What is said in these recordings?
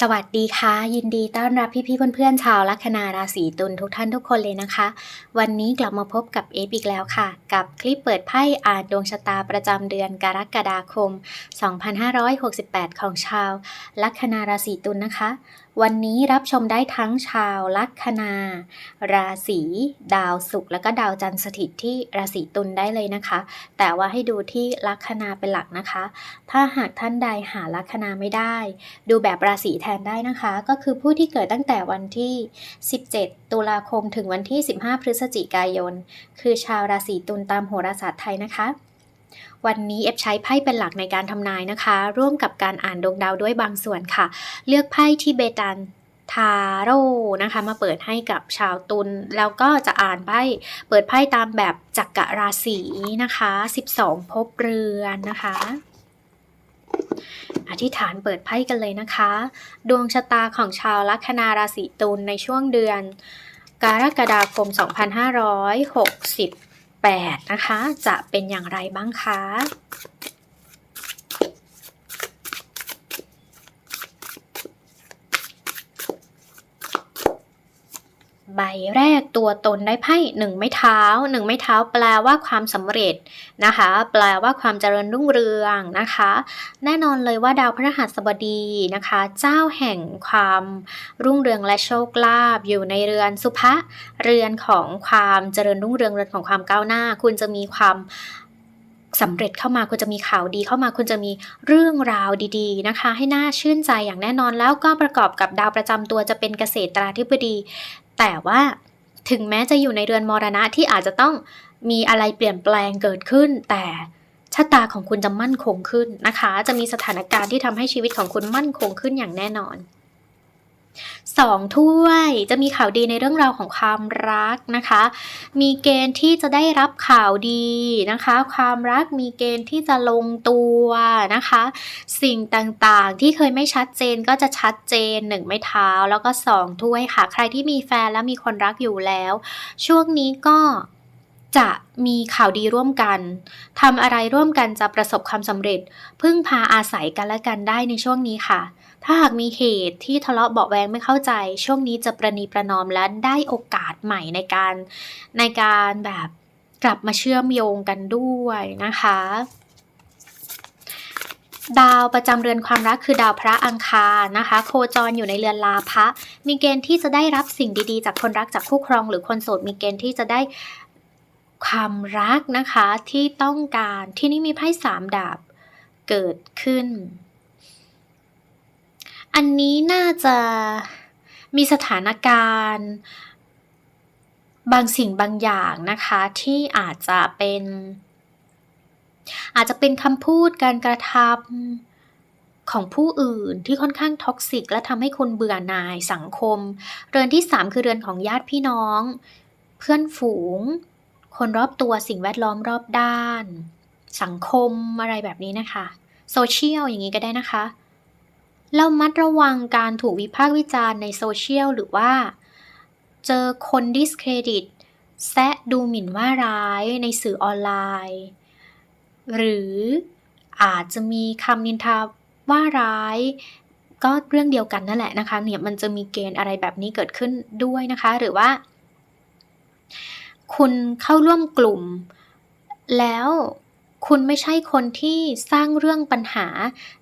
สวัสดีค่ะ ยินดีต้อนรับพี่ๆเพื่อนๆชาวลัคนาราศีตุลทุกท่านทุกคนเลยนะคะ วันนี้กลับมาพบกับเอฟอีกแล้วค่ะ กับคลิปเปิดไพ่อ่านดวงชะตาประจำเดือนกรกฎาคม 2568 ของชาวลัคนาราศีตุลนะคะ วันนี้รับชมได้ทั้งชาวลัคนา ราศีดาวศุกร์แล้วก็ดาวจันทร์สถิตที่ราศีตุลได้เลยนะคะ แต่ว่าให้ดูที่ลัคนาเป็นหลักนะคะ ถ้าหากท่านใดหาลัคนาไม่ได้ ดูแบบราศีแทนได้นะคะ ก็คือผู้ที่เกิดตั้งแต่วันที่ 17 ตุลาคมถึงวันที่ 15 พฤศจิกายน คือชาวราศีตุลตามโหราศาสตร์ไทยนะคะ วันนี้เอฟใช้ไพ่เป็นหลักในการทำนายนะคะ ร่วมกับการอ่านดวงดาวด้วยบางส่วนค่ะ เลือกไพ่ที่เบตันทาโร่นะคะมาเปิดให้กับชาวตุลแล้วก็จะอ่านไพ่เปิดไพ่ตามแบบจักรราศีนะคะ 12ภพเรือนนะคะอธิษฐานเปิดไพ่กันเลยนะคะ ดวงชะตาของชาวลัคนาราศีตุลในช่วงเดือน กรกฎาคม 8 นะคะ จะเป็นอย่างไรบ้างคะ ใบแรกตัวตนได้ไพ่หนึ่งไม้เท้าหนึ่งไม้เท้า แปลว่าความสำเร็จนะคะ แปลว่าความเจริญรุ่งเรืองนะคะ แน่นอนเลยว่าดาวพฤหัสบดีนะคะ เจ้าแห่งความรุ่งเรืองและโชคลาภอยู่ในเรือนสุภะเรือนของความเจริญรุ่งเรืองเรือนของความก้าวหน้า คุณจะมีความสำเร็จเข้ามาคุณจะมีข่าวดีเข้ามาคุณจะมีเรื่องราวดีๆนะคะ ให้น่าชื่นใจอย่างแน่นอนแล้วก็ประกอบกับดาวประจำตัวจะเป็นเกษตราธิบดี แต่ว่าถึงแม้จะอยู่ในเรือนมรณะที่อาจจะต้องมีอะไรเปลี่ยนแปลงเกิดขึ้น แต่ชะตาของคุณจะมั่นคงขึ้นนะคะ จะมีสถานการณ์ที่ทำให้ชีวิตของคุณมั่นคงขึ้นอย่างแน่นอน สองถ้วยจะมีข่าวดีในเรื่องราวของความรักนะคะ มีเกณฑ์ที่จะได้รับข่าวดีนะคะ ความรักมีเกณฑ์ที่จะลงตัวนะคะ สิ่งต่างๆที่เคยไม่ชัดเจนก็จะชัดเจนหนึ่งไม่เท้าแล้วก็สองถ้วยค่ะ ใครที่มีแฟนและมีคนรักอยู่แล้ว ช่วงนี้ก็จะมีข่าวดีร่วมกัน ทำอะไรร่วมกันจะประสบความสำเร็จ พึ่งพาอาศัยกันและกันได้ในช่วงนี้ค่ะ ถ้าหากมีเหตุที่ทะเลาะเบาะแวงไม่เข้าใจ ช่วงนี้จะประนีประนอมและได้โอกาสใหม่ในการในการแบบกลับมาเชื่อมโยงกันด้วยนะคะ ดาวประจำเรือนความรักคือดาวพระอังคารนะคะ โคจรอยู่ในเรือนลาภะมีเกณฑ์ที่จะได้รับสิ่งดีๆ จากคนรักจากคู่ครอง หรือคนโสดมีเกณฑ์ที่จะได้ความรักนะคะที่ต้องการที่นี่มีไพ่สามดาบเกิดขึ้น อันนี้น่าจะมีสถานการณ์ บางสิ่งบางอย่างนะคะที่อาจจะเป็น อาจจะเป็นคำพูดการกระทำของผู้อื่นที่ค่อนข้างท็อกซิก และทำให้คนเบื่อหน่ายสังคม เรือนที่ 3 คือเรือนของญาติพี่น้อง เพื่อนฝูง คนรอบตัวสิ่งแวดล้อมรอบด้าน สังคมอะไรแบบนี้นะคะโซเชียลอย่างนี้ก็ได้นะคะ เรามัดระวังการถูกวิพากษ์วิจารณ์ในโซเชียลหรือว่า เจอคนดิสเครดิต แซะดูหมิ่นว่าร้ายในสื่อออนไลน์ หรืออาจจะมีคำนินทาว่าร้ายก็เรื่องเดียวกันนั่นแหละนะคะเนี่ยมันจะมีเกณฑ์อะไรแบบนี้เกิดขึ้นด้วยนะคะ หรือว่า คุณเข้าร่วมกลุ่ม แล้ว คุณไม่ใช่คนที่สร้างเรื่องปัญหา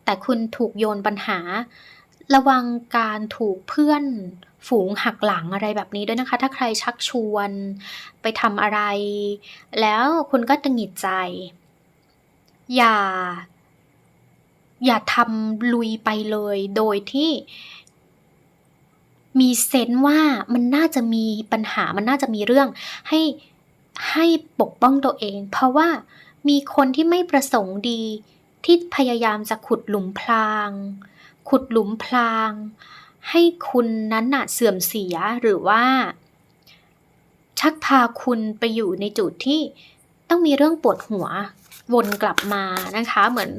แต่คุณถูกโยนปัญหา ระวังการถูกเพื่อนฝูงหักหลังอะไรแบบนี้ด้วยนะคะ ถ้าใครชักชวนไปทำอะไร แล้วคุณก็ตังหิดใจ อย่า อย่าทำลุยไปเลยโดยที่มีเซนส์ว่ามันน่าจะมีปัญหามันน่าจะมีเรื่องให้ให้ปกป้องตัวเอง เพราะว่า มีคนที่ไม่ประสงค์ดี ที่พยายามจะขุดหลุมพราง ขุดหลุมพราง ให้คุณนั้นน่ะเสื่อมเสียหรือว่า ชักพาคุณไปอยู่ในจุดที่ต้องมีเรื่องปวดหัววนกลับมานะคะเหมือน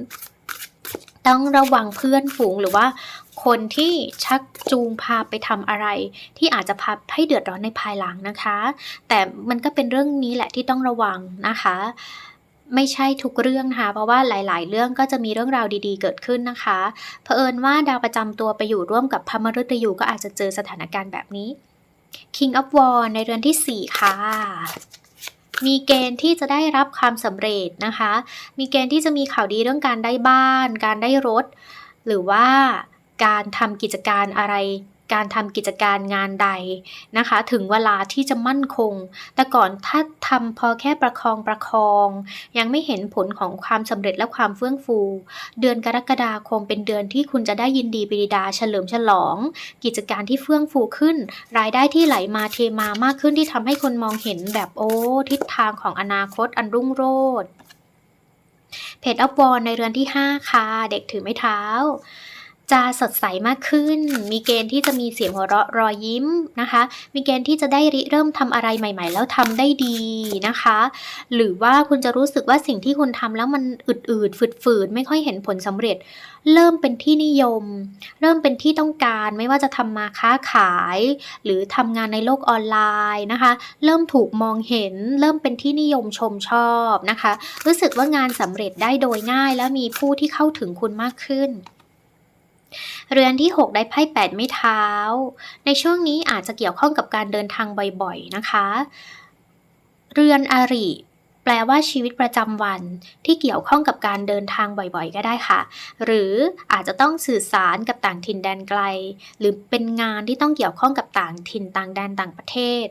ต้องระวังเพื่อนฝูงหรือว่า คนที่ชักจูงพาไปทำอะไร ที่อาจจะพาให้เดือดร้อนในภายหลังนะคะ แต่มันก็เป็นเรื่องนี้แหละที่ต้องระวังนะคะ ไม่ใช่ทุกเรื่องนะคะเพราะว่าหลาย ๆ เรื่องก็จะมีเรื่องราวดีๆ เกิดขึ้นนะคะเผอิญว่าดาวประจำตัวไปอยู่ร่วมกับพระมฤตยูก็อาจจะเจอสถานการณ์แบบนี้ King of War ในเรือนที่ 4 ค่ะ มีเกณฑ์ที่จะได้รับความสำเร็จนะคะ มีเกณฑ์ที่จะมีข่าวดีเรื่องการได้บ้าน การได้รถ หรือว่าการทำกิจการอะไร การทำกิจการงานใดนะคะ ถึงเวลาที่จะมั่นคง แต่ก่อนถ้าทำพอแค่ประคองประคอง ยังไม่เห็นผลของความสำเร็จและความเฟื่องฟู เดือนกรกฎาคมเป็นเดือนที่คุณจะได้ยินดีปริดาเฉลิมฉลอง กิจการที่เฟื่องฟูขึ้น รายได้ที่ไหลมาเทมามากขึ้นที่ทำให้คนมองเห็นแบบโอ้ทิศทางของอนาคตอันรุ่งโรจน์เพจอัพวอลในเรือนที่ 5 ค่ะ เด็กถือไม้เท้า จะสดใสมากขึ้น มีเกณฑ์ที่จะมีเสียงหัวเราะรอยยิ้มนะคะ มีเกณฑ์ที่จะได้ริเริ่มทำอะไรใหม่ ๆ แล้วทำได้ดีนะคะ หรือว่าคุณจะรู้สึกว่าสิ่งที่คุณทำแล้วมันอืดๆฝืดๆไม่ค่อยเห็นผลสำเร็จ เริ่มเป็นที่นิยม เริ่มเป็นที่ต้องการไม่ว่าจะทำมาค้าขาย หรือทำงานในโลกออนไลน์นะคะ เริ่มถูกมองเห็น เริ่มเป็นที่นิยมชมชอบนะคะ รู้สึกว่างานสำเร็จได้โดยง่าย และมีผู้ที่เข้าถึงคุณมากขึ้น เรือนที่ 6 ได้ไพ่แปดไม้เท้า ในช่วงนี้อาจจะเกี่ยวข้องกับการเดินทางบ่อยๆนะคะ เรือนอาริแปลว่าชีวิตประจำวันที่เกี่ยวข้องกับการเดินทางบ่อยๆ ก็ได้ค่ะ หรืออาจจะต้องสื่อสารกับต่างถิ่นแดนไกล หรือเป็นงานที่ต้องเกี่ยวข้องกับต่างถิ่นต่างแดนต่างประเทศ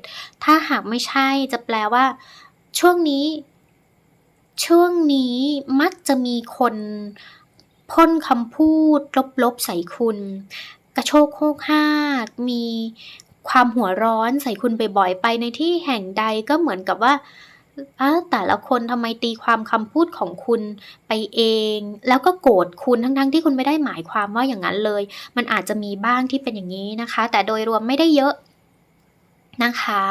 ถ้าหากไม่ใช่จะแปลว่า ช่วงนี้ ช่วงนี้มักจะมีคน พ่นคำพูดลบๆใส่คุณ กระโชกโคกห้ากมีความหัวร้อนใส่คุณบ่อยๆไปในที่แห่งใดก็เหมือนกับว่าอ้าแต่ละคนทำไมตีความคำพูดของคุณไปเอง แล้วก็โกรธคุณทั้งๆที่คุณไม่ได้หมายความว่าอย่างนั้นเลย มันอาจจะมีบ้างที่เป็นอย่างนี้นะคะ แต่โดยรวมไม่ได้เยอะนะคะ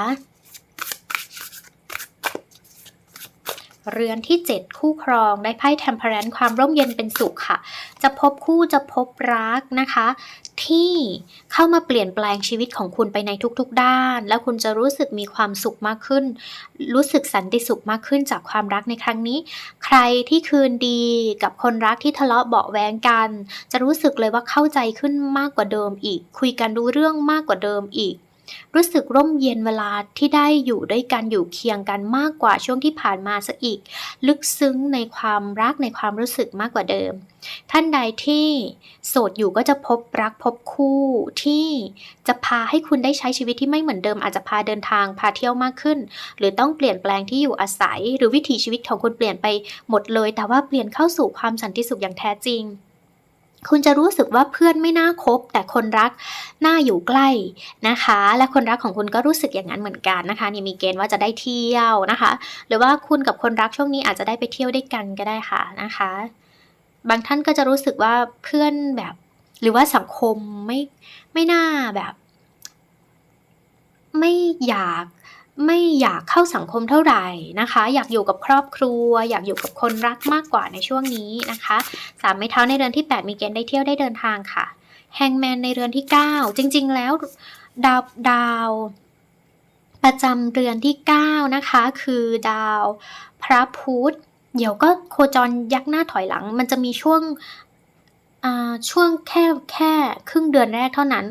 เรือนที่ 7 คู่ครองได้ไพ่ Temperance ความร่มเย็นเป็นสุขค่ะ จะพบคู่จะพบรักนะคะ ที่เข้ามาเปลี่ยนแปลงชีวิตของคุณไปในทุกๆ ด้าน แล้วคุณจะรู้สึกมีความสุขมากขึ้น รู้สึกสันติสุขมากขึ้นจากความรักในครั้งนี้ ใครที่คืนดีกับคนรักที่ทะเลาะเบาะแวงกัน จะรู้สึกเลยว่าเข้าใจขึ้นมากกว่าเดิมอีก คุยกันรู้เรื่องมากกว่าเดิมอีก รู้สึกร่มเย็นเวลาที่ได้อยู่ด้วยกันอยู่เคียงกันมากกว่าช่วงที่ผ่านมาซะอีก ลึกซึ้งในความรักในความรู้สึกมากกว่าเดิม ท่านใดที่โสดอยู่ก็จะพบรักพบคู่ที่จะพาให้คุณได้ใช้ชีวิตที่ไม่เหมือนเดิม อาจจะพาเดินทางพาเที่ยวมากขึ้น หรือต้องเปลี่ยนแปลงที่อยู่อาศัย หรือวิถีชีวิตของคุณเปลี่ยนไปหมดเลย แต่ว่าเปลี่ยนเข้าสู่ความสันติสุขอย่างแท้จริง คุณจะรู้สึกว่าเพื่อนไม่น่าคบ แต่คนรักน่าอยู่ใกล้นะคะ และคนรักของคุณก็รู้สึกอย่างนั้นเหมือนกันนะคะนี่มีเกณฑ์ว่าจะได้เที่ยวนะคะ หรือว่าคุณกับคนรักช่วงนี้อาจจะได้ไปเที่ยวด้วยกันก็ได้ค่ะนะคะ บางท่านก็จะรู้สึกว่าเพื่อนแบบ หรือว่าสังคมไม่ไม่น่าแบบ ไม่อยาก ไม่อยากเข้าสังคมเท่าไหร่นะคะ อยากอยู่กับครอบครัว อยากอยู่กับคนรักมากกว่าในช่วงนี้นะคะสามไม้เท้าในเรือนที่ 8 มีเกณฑ์ได้เที่ยวได้เดินทางค่ะแฮงแมนในเรือนที่ 9 จริง ๆ แล้วดาวดาวประจำเรือนที่ 9 นะคะ คือดาวพระพุธเดี๋ยวก็โคจรยักหน้าถอยหลัง มันจะมีช่วงช่วงแค่แค่ครึ่งเดือนแรกเท่านั้น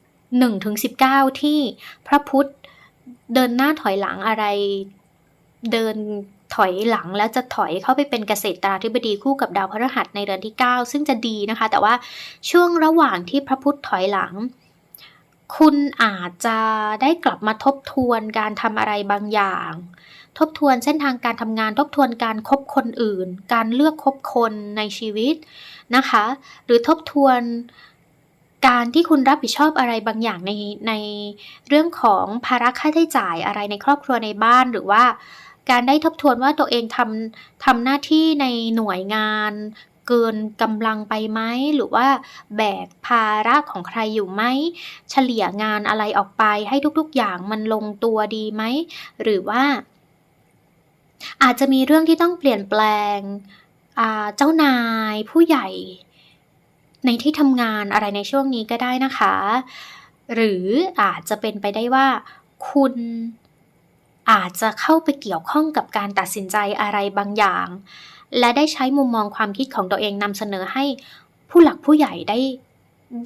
1ถึง19 ที่พระพุธ เดินหน้าถอยหลังอะไร เดินถอยหลังแล้วจะถอยเข้าไปเป็นเกษตราธิบดีคู่กับดาวพฤหัสในเดือนที่ 9 ซึ่งจะดีนะคะ แต่ว่าช่วงระหว่างที่พระพุธถอยหลัง คุณอาจจะได้กลับมาทบทวนการทำอะไรบางอย่าง ทบทวนเส้นทางการทำงานทบทวนการคบคนอื่น การเลือกคบคนในชีวิตนะคะ หรือทบทวน การที่คุณรับผิดชอบอะไรบางอย่างในในเรื่องของภาระค่าใช้จ่ายอะไรในครอบครัวในบ้านหรือว่า การได้ทบทวนว่าตัวเองทำทำหน้าที่ในหน่วยงาน เกินกำลังไปไหมหรือว่าแบกภาระของใครอยู่ไหมเฉลี่ยงานอะไรออกไปให้ทุกๆอย่างมันลงตัวดีไหมหรือว่า อาจจะมีเรื่องที่ต้องเปลี่ยนแปลงเจ้านายผู้ใหญ่ ในที่ทำงานอะไรในช่วงนี้ก็ได้นะคะ หรืออาจจะเป็นไปได้ว่า คุณอาจจะเข้าไปเกี่ยวข้องกับการตัดสินใจอะไรบางอย่าง และได้ใช้มุมมองความคิดของตัวเองนำเสนอให้ผู้หลักผู้ใหญ่ได้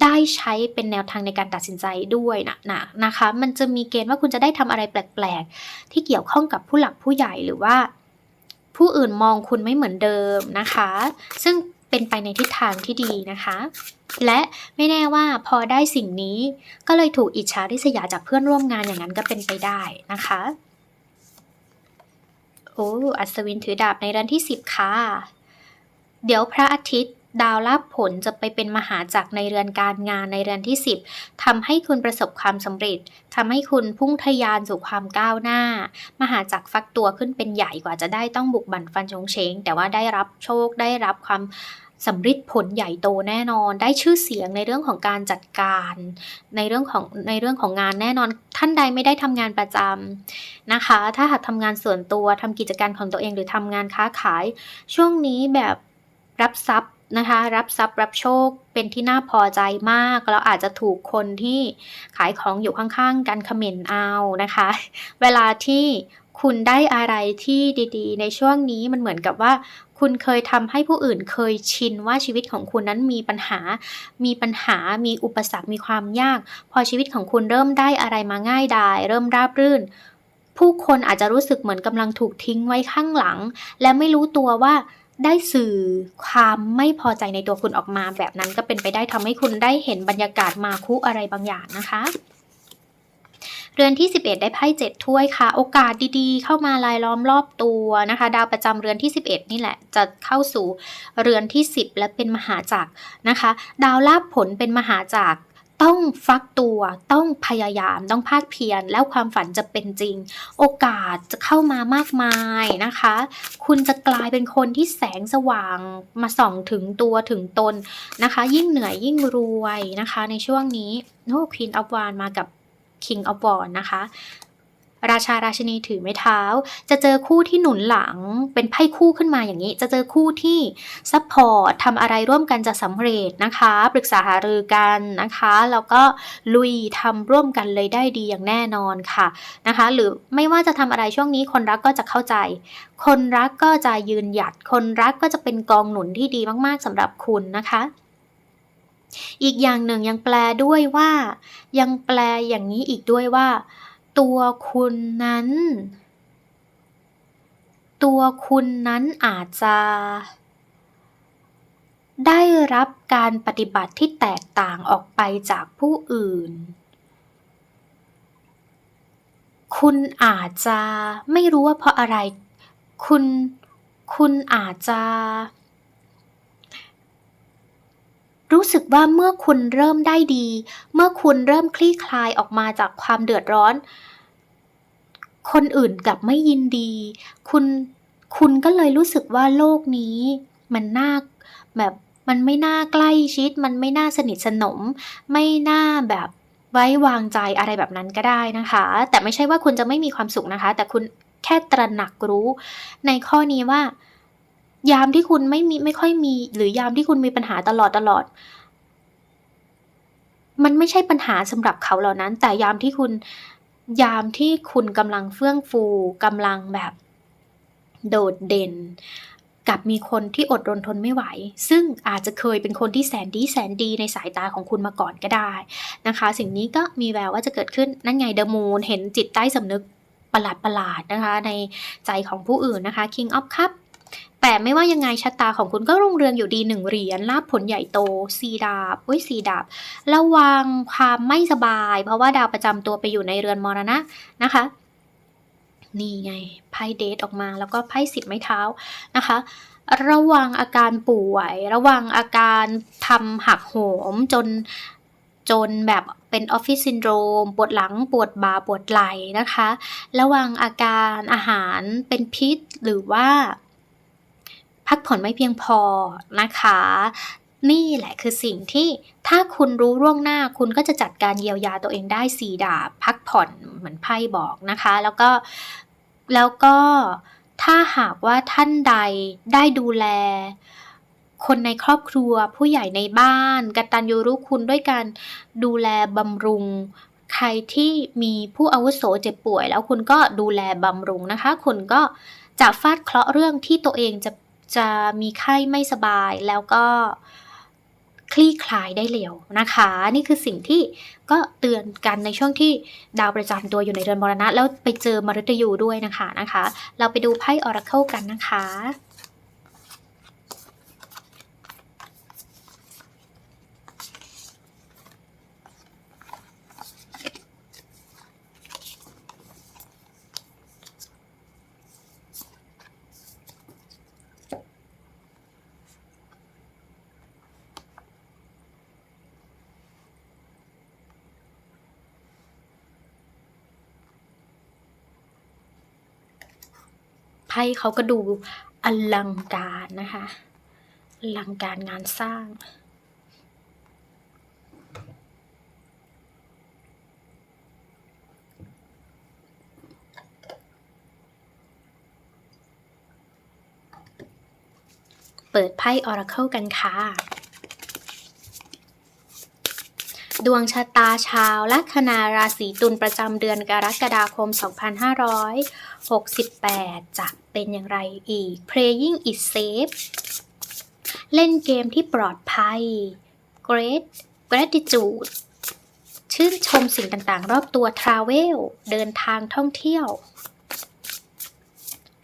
ได้ใช้เป็นแนวทางในการตัดสินใจด้วยนะนะนะคะ มันจะมีเกณฑ์ว่าคุณจะได้ทำอะไรแปลกๆ ที่เกี่ยวข้องกับผู้หลักผู้ใหญ่หรือว่า ผู้อื่นมองคุณไม่เหมือนเดิมนะคะ ซึ่ง เป็นไปในทิศทางที่ดีนะคะ และไม่แน่ว่าพอได้สิ่งนี้ก็เลยถูกอิจฉาริษยาจากเพื่อนร่วมงานอย่างนั้นก็เป็นไปได้นะคะโอ้อัศวินถือดาบในรันที่ 10 ค่ะ เดี๋ยวพระอาทิตย์ ดาวลาภผลจะไปเป็นมหาจักรในเรือนการงานในเรือนที่ 10ทำให้คุณประสบความสำเร็จทำให้คุณพุ่งทะยานสู่ความก้าวหน้า มหาจักรฟักตัวขึ้นเป็นใหญ่กว่าจะได้ต้องบุกบั่นฟันชงเชง แต่ว่าได้รับโชคได้รับความสำฤทธิ์ผลใหญ่โตแน่นอน ได้ชื่อเสียงในเรื่องของการจัดการ ในเรื่องของในเรื่องของงานแน่นอน ท่านใดไม่ได้ทำงานประจำนะคะ ถ้าหากทำงานส่วนตัวทำกิจการของตัวเองหรือทำงานค้าขาย ช่วงนี้แบบรับทรัพย์ นะคะ รับทรัพย์รับโชคเป็นที่น่าพอใจมาก แล้วอาจจะถูกคนที่ขายของอยู่ข้างๆ กันคอมเมนต์เอานะคะ เวลาที่คุณได้อะไรที่ดีๆ ในช่วงนี้มันเหมือนกับว่า คุณเคยทำให้ผู้อื่นเคยชินว่าชีวิตของคุณนั้นมีปัญหา มีปัญหา มีอุปสรรค มีความยาก พอชีวิตของคุณเริ่มได้อะไรมาง่ายดาย เริ่มราบรื่น ผู้คนอาจจะรู้สึกเหมือนกำลังถูกทิ้งไว้ข้างหลัง และไม่รู้ตัวว่า ได้สื่อความไม่พอใจในตัวคุณออกมา แบบนั้นก็เป็นไปได้ทำให้คุณได้เห็นบรรยากาศมาคุอะไรบางอย่างนะคะ เรือนที่ 11 ได้ไพ่7ถ้วยค่ะ โอกาสดีๆ เข้ามาลายล้อมรอบตัวนะคะ ดาวประจำเรือนที่ 11 นี่แหละ จะเข้าสู่เรือนที่ 10 และเป็นมหาจักรนะคะ ดาวลาภผลเป็นมหาจักร ต้องฟักตัวต้องพยายามต้องภาคเพียรแล้วความฝันจะเป็นจริง โอกาสจะเข้ามามากมายนะคะ คุณจะกลายเป็นคนที่แสงสว่างมาส่องถึงตัวถึงตนนะคะ ยิ่งเหนื่อยยิ่งรวยนะคะ ในช่วงนี้โอ้ควีนออฟวานมากับ King of w a n นะคะ ราชาราชินีถือไม้เท้า จะเจอคู่ที่หนุนหลังเป็นไพ่คู่ขึ้นมาอย่างนี้ จะเจอคู่ที่ซัพพอร์ตทำอะไรร่วมกันจะสำเร็จนะคะ ปรึกษาหารือกันนะคะแล้วก็ลุยทำร่วมกันเลยได้ดีอย่างแน่นอนค่ะนะคะ หรือไม่ว่าจะทำอะไรช่วงนี้คนรักก็จะเข้าใจ คนรักก็จะยืนหยัด คนรักก็จะเป็นกองหนุนที่ดีมากๆสำหรับคุณนะคะอีกอย่างหนึ่งยังแปลด้วยว่า ยังแปลอย่างนี้อีกด้วยว่า ตัวคุณนั้น ตัวคุณนั้นอาจจะ ได้รับการปฏิบัติที่แตกต่างออกไปจากผู้อื่น คุณอาจจะไม่รู้ว่าเพราะอะไร คุณ คุณอาจจะ รู้สึกว่าเมื่อคุณเริ่มได้ดี เมื่อคุณเริ่มคลี่คลายออกมาจากความเดือดร้อน คนอื่นกลับไม่ยินดี คุณคุณก็เลยรู้สึกว่าโลกนี้ มันน่าแบบมันไม่น่าใกล้ชิด มันไม่น่าสนิทสนม ไม่น่าแบบไว้วางใจอะไรแบบนั้นก็ได้นะคะ แต่ไม่ใช่ว่าคุณจะไม่มีความสุขนะคะ แต่คุณแค่ตระหนักรู้ ในข้อนี้ว่า ยามที่คุณไม่มีไม่ค่อยมี หรือยามที่คุณมีปัญหาตลอดตลอด มันไม่ใช่ปัญหาสำหรับเขาเหล่านั้น แต่ยามที่คุณยามที่คุณกำลังเฟื่องฟูกำลังแบบ โดดเด่น กับมีคนที่อดรนทนไม่ไหว ซึ่งอาจจะเคยเป็นคนที่แสนดีแสนดีในสายตาของคุณมาก่อนก็ได้นะคะ สิ่งนี้ก็มีแววว่าจะเกิดขึ้นนั่นไงเดอะมูนเห็นจิตใต้สำนึกประหลาดประหลาดนะคะ ในใจของผู้อื่นนะคะ King of Cup แต่ไม่ว่ายังไงชะตาของคุณก็รุ่งเรืองอยู่ดีหนึ่งเหรียญลาบผลใหญ่โตสีดาบอุ้ยสีดาบ ระวังความไม่สบาย เพราะว่าดาวประจำตัวไปอยู่ในเรือนมรณะนะคะ นี่ไงไพ่เดทออกมาแล้วก็ไพ่สิบไม้เท้านะคะระวังอาการป่วย ระวังอาการทำหักโหมจนจนแบบเป็นออฟฟิศซินโดรม ปวดหลังปวดบ่าปวดไหล่นะคะ ระวังอาการอาหารเป็นพิษหรือว่า พักผ่อนไม่เพียงพอนะคะ นี่แหละคือสิ่งที่ถ้าคุณรู้ล่วงหน้าคุณก็จะจัดการเยียวยาตัวเองได้สีดาบ พักผ่อนเหมือนไพ่บอกนะคะ แล้วก็แล้วก็ถ้าหากว่าท่านใดได้ดูแล คนในครอบครัวผู้ใหญ่ในบ้านกตัญญูรู้คุณด้วยการดูแลบำรุง ใครที่มีผู้อาวุโสเจ็บป่วย แล้วคุณก็ดูแลบำรุงนะคะ คุณก็จะฟาดเคราะห์เรื่องที่ตัวเองจะ จะมีไข้ไม่สบายแล้วก็คลี่คลายได้เร็วนะคะ นี่คือสิ่งที่ก็เตือนกันในช่วงที่ดาวประจำตัวอยู่ในเดือนมรณะ แล้วไปเจอมฤตยูด้วยนะคะนะคะ เราไปดูไพ่ออราเคิลกันนะคะ พ่เขาก็ดูอลังการนะคะอลังการงานสร้างเปิดไพ่ออร์เคิลกันค่ะ ดวงชะตาชาวลัคนาราศีตุลประจำเดือนกรกฎาคม 2568 จะเป็นอย่างไรอีก Playing is safe เล่นเกมที่ปลอดภัย Great Gratitude ชื่นชมสิ่งต่างๆ รอบตัว Travel เดินทางท่องเที่ยว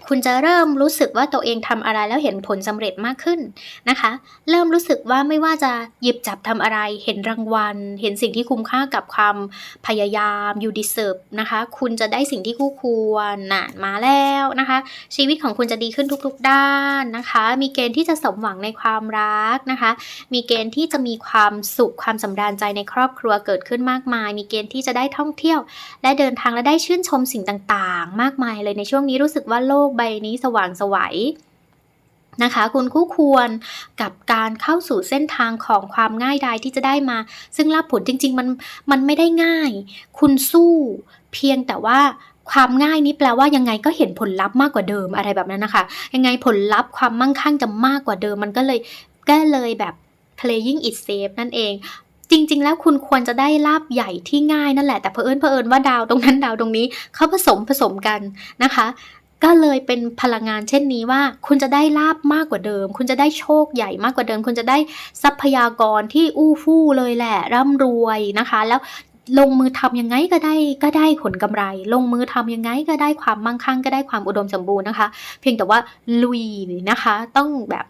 คุณจะเริ่มรู้สึกว่าตัวเองทำอะไรแล้วเห็นผลสำเร็จมากขึ้นนะคะ เริ่มรู้สึกว่าไม่ว่าจะหยิบจับทำอะไร เห็นรางวัล เห็นสิ่งที่คุ้มค่ากับความพยายาม you deserve นะคะ คุณจะได้สิ่งที่คู่ควรน่ะมาแล้วนะคะ ชีวิตของคุณจะดีขึ้นทุกๆด้านนะคะ มีเกณฑ์ที่จะสมหวังในความรักนะคะ มีเกณฑ์ที่จะมีความสุขความสำราญใจในครอบครัวเกิดขึ้นมากมาย มีเกณฑ์ที่จะได้ท่องเที่ยว และเดินทางและได้ชื่นชมสิ่งต่างๆ มากมายเลยในช่วงนี้รู้สึกว่าโลกใบนี้สว่างสวัยนะคะคุณคู่ควรกับการเข้าสู่เส้นทางของความง่ายดายที่จะได้มา ซึ่งลาภผลจริง ๆ มันมันไม่ได้ง่าย คุณสู้เพียงแต่ว่าความง่ายนี้แปลว่ายังไงก็เห็นผลลัพธ์มากกว่าเดิมอะไรแบบนั้นนะคะ ยังไงผลลัพธ์ความมั่งคั่งจะมากกว่าเดิม มันก็เลยก็เลยแบบ playing it safe นั่นเองจริง ๆ แล้วคุณควรจะได้ลาบใหญ่ที่ง่ายนั่นแหละแต่เผอิญเผอิญว่าดาวตรงนั้นดาวตรงนี้เขาผสมผสมกันนะคะ ก็เลยเป็นพลังงานเช่นนี้ว่า คุณจะได้ลาบมากกว่าเดิม คุณจะได้โชคใหญ่มากกว่าเดิม คุณจะได้ทรัพยากรที่อู้ฟู่เลยแหละ ร่ำรวยนะคะ แล้วลงมือทำยังไงก็ได้ก็ได้ผลกำไร ลงมือทำยังไงก็ได้ความมั่งคั่งก็ได้ความอุดมสมบูรณ์นะคะ เพียงแต่ว่าลุยนะคะ ต้องแบบ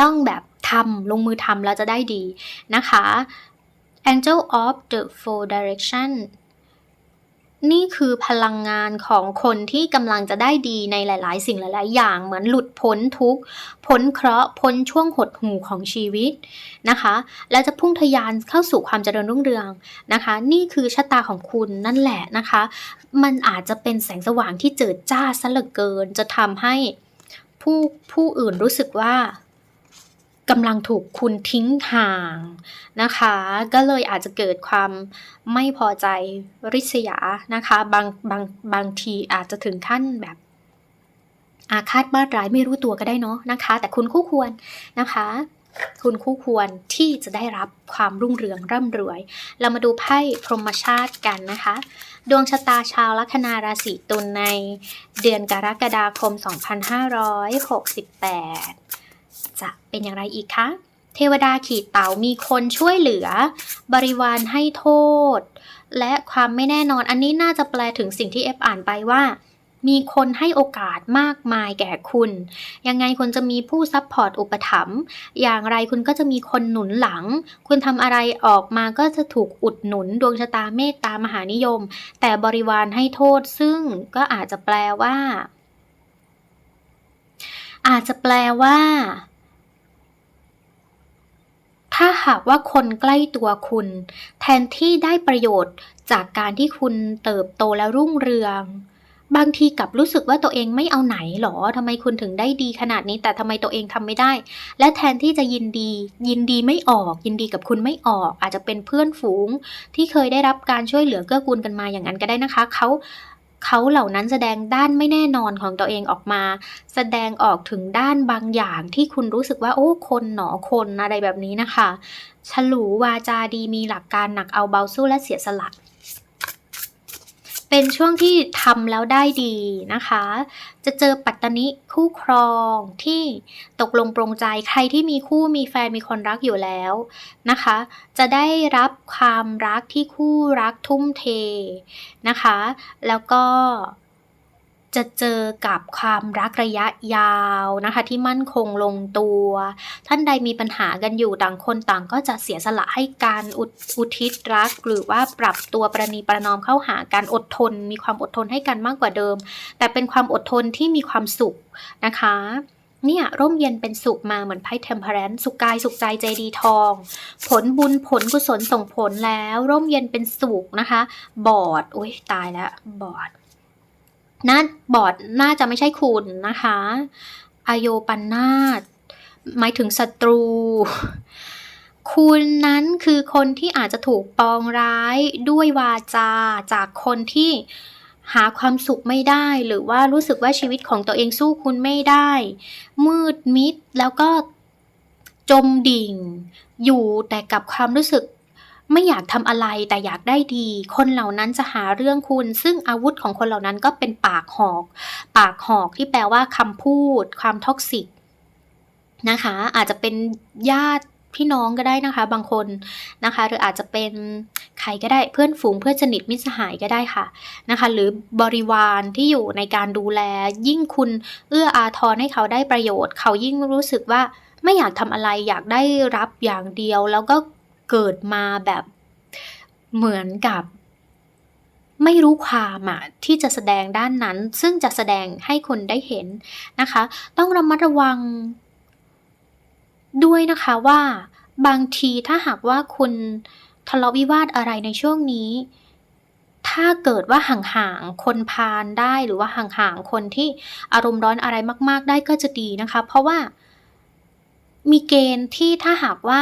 ต้องแบบทำลงมือทำแล้วจะได้ดีนะคะ Angel of the Four Direction นี่คือพลังงานของคนที่กำลังจะได้ดีในหลาย ๆ สิ่งหลาย ๆ อย่าง เหมือนหลุดพ้นทุกข์พ้นเคราะห์พ้นช่วงหดหู่ของชีวิตนะคะ และจะพุ่งทะยานเข้าสู่ความเจริญรุ่งเรืองนะคะ นี่คือชะตาของคุณนั่นแหละนะคะ มันอาจจะเป็นแสงสว่างที่เจิดจ้าซะเหลือเกิน จะทำให้ผู้ผู้อื่นรู้สึกว่า กำลังถูกคุณทิ้งห่างนะคะ ก็เลยอาจจะเกิดความไม่พอใจริษยานะคะ บางบางบางทีอาจจะถึงขั้นแบบอาฆาตบ้าร้ายไม่รู้ตัวก็ได้เนาะนะคะ แต่คุณคู่ควรนะคะ คุณคู่ควรที่จะได้รับความรุ่งเรืองร่ำรวย เรามาดูไพ่พรหมชาติกันนะคะ ดวงชะตาชาวลัคนาราศีตุลในเดือนกรกฎาคม 2568 จะเป็นอย่างไรอีกคะ เทวดาขีดเต่ามีคนช่วยเหลือ บริวารให้โทษ และความไม่แน่นอนอันนี้น่าจะแปลถึงสิ่งที่เอฟอ่านไปว่า มีคนให้โอกาสมากมายแก่คุณ ยังไงคุณจะมีผู้ซัพพอร์ตอุปถัมภ์อย่างไรคุณก็จะมีคนหนุนหลัง คุณทำอะไรออกมาก็จะถูกอุดหนุนดวงชะตาเมตตามหานิยม แต่บริวารให้โทษซึ่งก็อาจจะแปลว่า อาจจะแปลว่า ถ้าหากว่าคนใกล้ตัวคุณ แทนที่ได้ประโยชน์จากการที่คุณเติบโตและรุ่งเรือง บางทีกลับรู้สึกว่าตัวเองไม่เอาไหนหรอทำไมคุณถึงได้ดีขนาดนี้ แต่ทำไมตัวเองทำไม่ได้ และแทนที่จะยินดี ยินดีไม่ออก ยินดีกับคุณไม่ออก อาจจะเป็นเพื่อนฝูง ที่เคยได้รับการช่วยเหลือเกื้อกูลกันมาอย่างนั้นก็ได้นะคะเขา เขาเหล่านั้นแสดงด้านไม่แน่นอนของตัวเองออกมา แสดงออกถึงด้านบางอย่างที่คุณรู้สึกว่า โอ้คนหนอคนอะไรแบบนี้นะคะ ฉลูวาจาดีมีหลักการหนักเอาเบาสู้และเสียสละ เป็นช่วงที่ทำแล้วได้ดีนะคะ จะเจอปัตตนิคู่ครองที่ตกลงปรงใจใครที่มีคู่มีแฟนมีคนรักอยู่แล้วนะคะ จะได้รับความรักที่คู่รักทุ่มเทนะคะ แล้วก็ จะเจอกับความรักระยะยาวนะคะ ที่มั่นคงลงตัว ท่านใดมีปัญหากันอยู่ต่างคนต่างก็จะเสียสละให้การอุทอุทิศรัก หรือว่าปรับตัวประนีประนอมเข้าหาการอดทน มีความอดทนให้กันมากกว่าเดิม แต่เป็นความอดทนที่มีความสุขนะคะเนี่ยร่มเย็นเป็นสุขมาเหมือนไพ่เทมเพลนสุขกายสุขใจใจดีทอง ผลบุญผลกุศลส่งผลแล้ว ร่มเย็นเป็นสุขนะคะ บอดอุ้ยตายแล้วบอด น่าบอดน่าจะไม่ใช่คุณนะคะอโยปันนาตหมายถึงศัตรู คุณนั้นคือคนที่อาจจะถูกปองร้ายด้วยวาจาจากคนที่หาความสุขไม่ได้ หรือว่ารู้สึกว่าชีวิตของตัวเองสู้คุณไม่ได้ มืดมิดแล้วก็จมดิ่ง อยู่แต่กับความรู้สึก ไม่อยากทำอะไรแต่อยากได้ดี คนเหล่านั้นจะหาเรื่องคุณ ซึ่งอาวุธของคนเหล่านั้นก็เป็นปากหอก ปากหอกที่แปลว่าคำพูด ความท็อกซิกนะคะ อาจจะเป็นญาติพี่น้องก็ได้นะคะ บางคนนะคะ หรืออาจจะเป็นใครก็ได้เพื่อนฝูงเพื่อนสนิทมิตรสหายก็ได้ค่ะนะคะ หรือบริวารที่อยู่ในการดูแล ยิ่งคุณเอื้ออาทรให้เขาได้ประโยชน์ เขายิ่งรู้สึกว่าไม่อยากทำอะไรอยากได้รับอย่างเดียว แล้วก็ เกิดมาแบบเหมือนกับไม่รู้ความอะที่จะแสดงด้านนั้น ซึ่งจะแสดงให้คนได้เห็นนะคะ ต้องระมัดระวัง ด้วยนะคะว่าบางทีถ้าหากว่าคุณทะเลาะวิวาทอะไรในช่วงนี้ ถ้าเกิดว่าห่างๆคนพาลได้หรือว่าห่างๆคนที่อารมณ์ร้อนอะไรมาก ๆ ได้ก็จะดีนะคะ เพราะว่ามีเกณฑ์ที่ถ้าหากว่า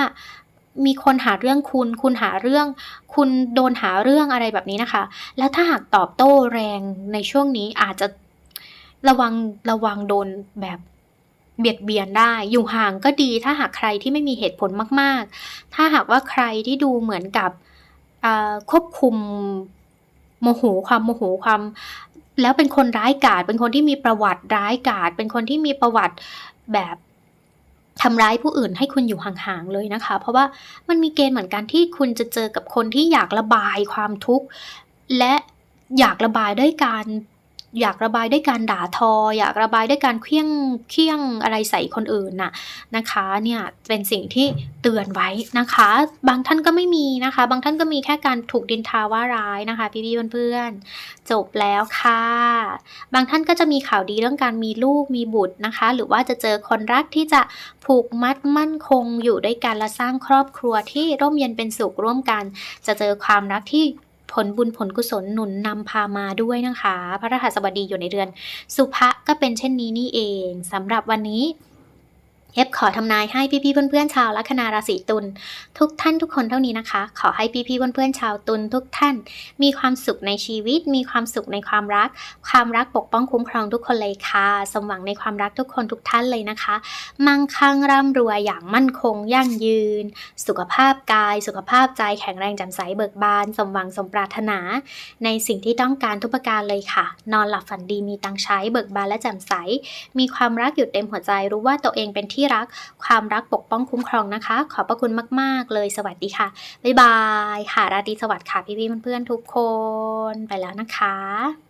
มีคนหาเรื่องคุณ คุณหาเรื่อง คุณโดนหาเรื่องอะไรแบบนี้นะคะ แล้วถ้าหากตอบโต้แรงในช่วงนี้อาจจะระวังระวังโดนแบบเบียดเบียนได้ อยู่ห่างก็ดี ถ้าหากใครที่ไม่มีเหตุผลมาก ๆ ถ้าหากว่าใครที่ดูเหมือนกับควบคุมโมโหความโมโหความ แล้วเป็นคนร้ายกาจเป็นคนที่มีประวัติร้ายกาจเป็นคนที่มีประวัติแบบ ทำร้ายผู้อื่นให้คุณอยู่ห่างๆเลยนะคะ เพราะว่ามันมีเกณฑ์เหมือนกันที่คุณจะเจอกับคนที่อยากระบายความทุกข์และอยากระบายด้วยการ อยากระบายด้วยการด่าทอ อยากระบายด้วยการเคลี้ยงเคลี้ยงอะไรใส่คนอื่นน่ะนะคะเนี่ยเป็นสิ่งที่เตือนไว้นะคะ บางท่านก็ไม่มีนะคะ บางท่านก็มีแค่การถูกดินทาว่าร้ายนะคะ พี่ๆเพื่อนๆจบแล้วค่ะ บางท่านก็จะมีข่าวดีเรื่องการมีลูกมีบุตรนะคะ หรือว่าจะเจอคนรักที่จะผูกมัดมั่นคงอยู่ด้วยกันและสร้างครอบครัวที่ร่มเย็นเป็นสุขร่วมกัน จะเจอความรักที่ ผลบุญผลกุศลหนุนนำพามาด้วยนะคะ พระรหัสบดีอยู่ในเรือน สุภะก็เป็นเช่นนี้นี่เองสำหรับวันนี้ เอฟขอทำนายให้พี่ๆเพื่อนๆชาวลัคนาราศีตุลทุกท่านทุกคนเท่านี้นะคะ ขอให้พี่ๆเพื่อนๆชาวตุลทุกท่าน มีความสุขในชีวิต มีความสุขในความรัก ความรักปกป้องคุ้มครองทุกคนเลยค่ะสมหวังในความรักทุกคนทุกท่านเลยนะคะ มั่งคั่งร่ำรวยอย่างมั่นคงยั่งยืน สุขภาพกาย สุขภาพใจแข็งแรงแจ่มใสเบิกบาน สมหวังสมปรารถนา ในสิ่งที่ต้องการทุกประการเลยค่ะ นอนหลับฝันดีมีตังใช้เบิกบานและแจ่มใส มีความรักอยู่เต็มหัวใจรู้ว่าตัวเองเป็นที่รัก ความรักปกป้องคุ้มครองนะคะ ขอบพระคุณมาก ๆ เลยสวัสดีค่ะบ๊ายบายค่ะราตรีสวัสดิ์ค่ะพี่ๆเพื่อนๆทุกคนไปแล้วนะคะ